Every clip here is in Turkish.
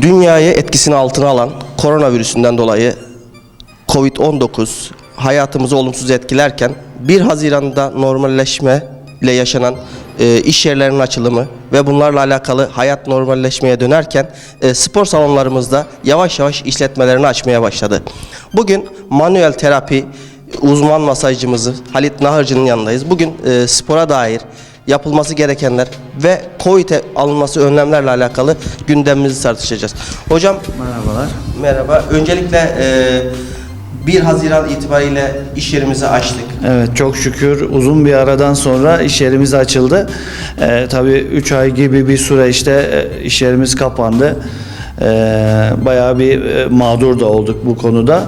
Dünyayı etkisini altına alan koronavirüsünden dolayı Covid-19 hayatımızı olumsuz etkilerken 1 Haziran'da normalleşme ile yaşanan e, iş yerlerinin açılımı ve bunlarla alakalı hayat normalleşmeye dönerken e, spor salonlarımızda yavaş yavaş işletmelerini açmaya başladı. Bugün manuel terapi uzman masajcımızı Halit Nahırcı'nın yanındayız. Bugün e, spora dair yapılması gerekenler ve COVID'e alınması önlemlerle alakalı gündemimizi tartışacağız. Hocam Merhabalar. merhaba. Öncelikle e, 1 Haziran itibariyle iş yerimizi açtık. Evet çok şükür uzun bir aradan sonra iş yerimiz açıldı. Ee, tabii 3 ay gibi bir süreçte e, iş yerimiz kapandı. Ee, bayağı bir e, mağdur da olduk bu konuda.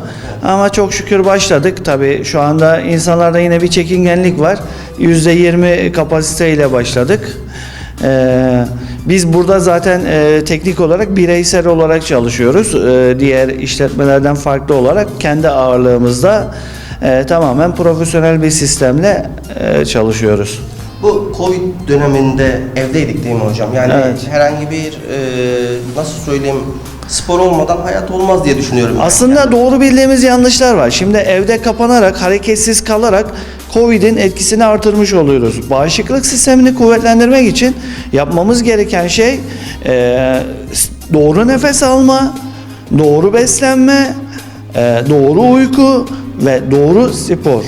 Ama çok şükür başladık. Tabii şu anda insanlarda yine bir çekingenlik var. %20 kapasiteyle başladık. Ee, biz burada zaten e, teknik olarak bireysel olarak çalışıyoruz. Ee, diğer işletmelerden farklı olarak kendi ağırlığımızda e, tamamen profesyonel bir sistemle e, çalışıyoruz. Bu Covid döneminde evdeydik değil mi hocam? Yani Evet. herhangi bir e, nasıl söyleyeyim spor olmadan hayat olmaz diye düşünüyorum. ben. Aslında doğru bildiğimiz yanlışlar var. Şimdi evde kapanarak, hareketsiz kalarak Covid'in etkisini artırmış oluyoruz. Bağışıklık sistemini kuvvetlendirmek için yapmamız gereken şey e, doğru nefes alma, doğru beslenme, e, doğru uyku ve doğru spor.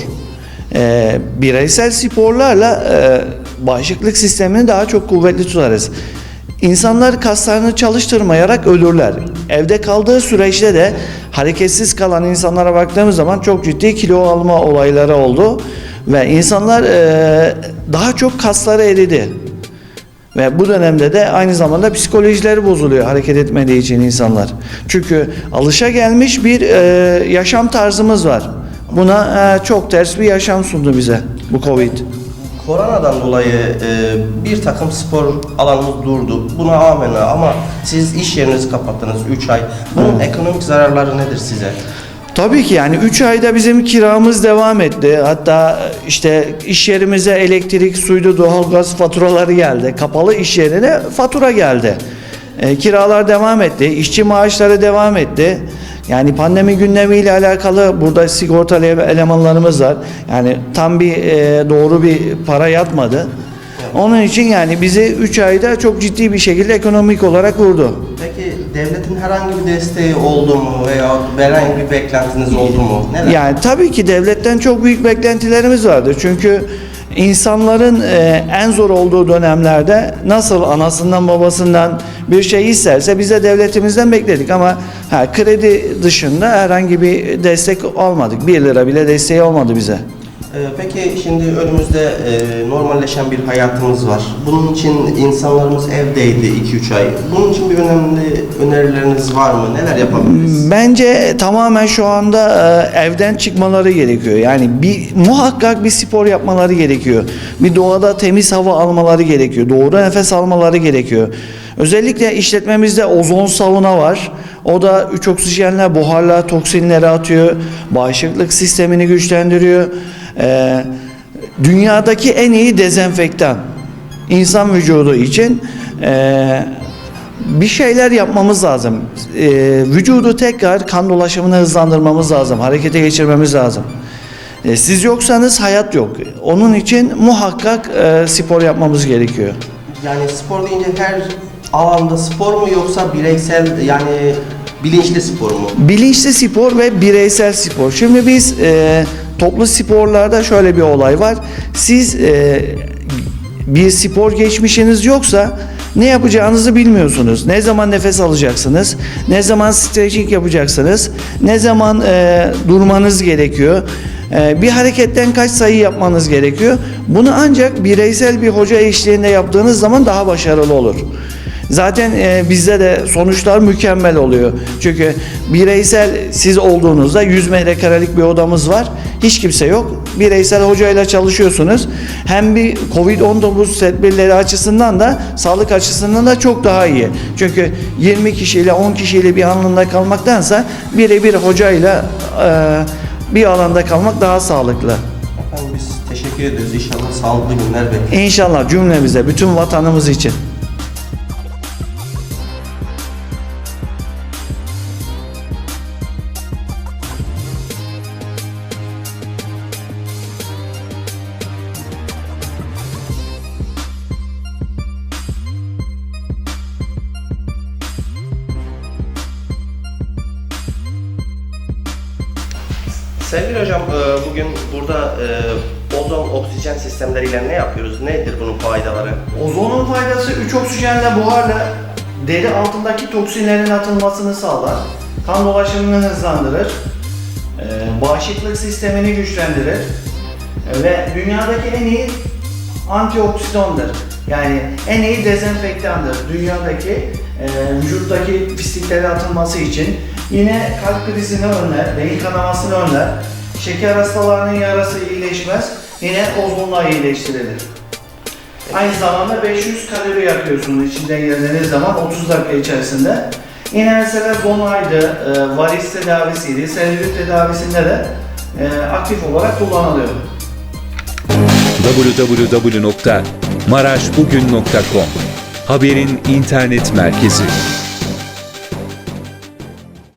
E, bireysel sporlarla e, bağışıklık sistemini daha çok kuvvetli tutarız. İnsanlar kaslarını çalıştırmayarak ölürler. Evde kaldığı süreçte de hareketsiz kalan insanlara baktığımız zaman çok ciddi kilo alma olayları oldu ve insanlar eee, daha çok kasları eridi. Ve bu dönemde de aynı zamanda psikolojileri bozuluyor hareket etmediği için insanlar. Çünkü alışa gelmiş bir eee, yaşam tarzımız var. Buna eee, çok ters bir yaşam sundu bize bu Covid. Koronadan dolayı e, bir takım spor alanımız durdu. Buna amenna ama siz iş yerinizi kapattınız 3 ay. Bunun ekonomik zararları nedir size? Tabii ki yani 3 ayda bizim kiramız devam etti. Hatta işte iş yerimize elektrik, suydu, doğalgaz faturaları geldi. Kapalı iş yerine fatura geldi. E, kiralar devam etti. işçi maaşları devam etti. Yani pandemi gündemiyle alakalı burada sigortalı elemanlarımız var. Yani tam bir e, doğru bir para yatmadı. Onun için yani bizi 3 ayda çok ciddi bir şekilde ekonomik olarak vurdu. Peki devletin herhangi bir desteği oldu mu veya herhangi bir beklentiniz oldu mu? Neler? Yani tabii ki devletten çok büyük beklentilerimiz vardır. Çünkü insanların e, en zor olduğu dönemlerde nasıl anasından babasından bir şey isterse bize devletimizden bekledik ama ha, kredi dışında herhangi bir destek almadık. 1 lira bile desteği olmadı bize. Ee, Peki şimdi önümüzde e, normalleşen bir hayatımız var. Bunun için insanlarımız evdeydi 2-3 ay. Bunun için bir önemli önerileriniz var mı? Neler yapabiliriz? Bence tamamen şu anda e, evden çıkmaları gerekiyor. Yani bir muhakkak bir spor yapmaları gerekiyor. Bir doğada temiz hava almaları gerekiyor. Doğru nefes almaları gerekiyor. Özellikle işletmemizde ozon sauna var. O da üç oksijenle buharla toksinleri atıyor. Bağışıklık sistemini güçlendiriyor. E, dünyadaki en iyi dezenfektan. İnsan vücudu için e, bir şeyler yapmamız lazım. Ee, vücudu tekrar kan dolaşımını hızlandırmamız lazım. Harekete geçirmemiz lazım. Ee, siz yoksanız hayat yok. Onun için muhakkak e, spor yapmamız gerekiyor. Yani spor deyince her alanda spor mu yoksa bireysel yani bilinçli spor mu? Bilinçli spor ve bireysel spor. Şimdi biz e, toplu sporlarda şöyle bir olay var. Siz e, bir spor geçmişiniz yoksa ne yapacağınızı bilmiyorsunuz. Ne zaman nefes alacaksınız, ne zaman stretching yapacaksınız, ne zaman e, durmanız gerekiyor. E, bir hareketten kaç sayı yapmanız gerekiyor. Bunu ancak bireysel bir hoca eşliğinde yaptığınız zaman daha başarılı olur. Zaten e, bizde de sonuçlar mükemmel oluyor. Çünkü bireysel siz olduğunuzda 100 metrekarelik bir odamız var. Hiç kimse yok. Bireysel hocayla çalışıyorsunuz. Hem bir Covid-19 tedbirleri açısından da sağlık açısından da çok daha iyi. Çünkü 20 kişiyle 10 kişiyle bir alanda kalmaktansa birebir hocayla e, bir alanda kalmak daha sağlıklı. Efendim biz teşekkür ediyoruz. İnşallah sağlıklı günler bekliyoruz. İnşallah cümlemize, bütün vatanımız için. Sevgili hocam e, bugün burada e, ozon oksijen sistemleriyle ne yapıyoruz? Nedir bunun faydaları? Ozonun faydası 3 oksijenle buharla deri altındaki toksinlerin atılmasını sağlar. Kan dolaşımını hızlandırır. e, Bağışıklık sistemini güçlendirir. Ve dünyadaki en iyi antioksidandır. Yani en iyi dezenfektandır. Dünyadaki vücuttaki pislikleri atılması için yine kalp krizini önler, beyin kanamasını önler. Şeker hastalarının yarası iyileşmez. Yine ozonla iyileştirilir. Aynı zamanda 500 kalori yakıyorsunuz içinden geldiğiniz zaman 30 dakika içerisinde. Yine mesela donaydı, e, varis tedavisiydi, selülit tedavisinde de e, aktif olarak kullanılıyor. www.maraşbugün.com Haberin internet merkezi.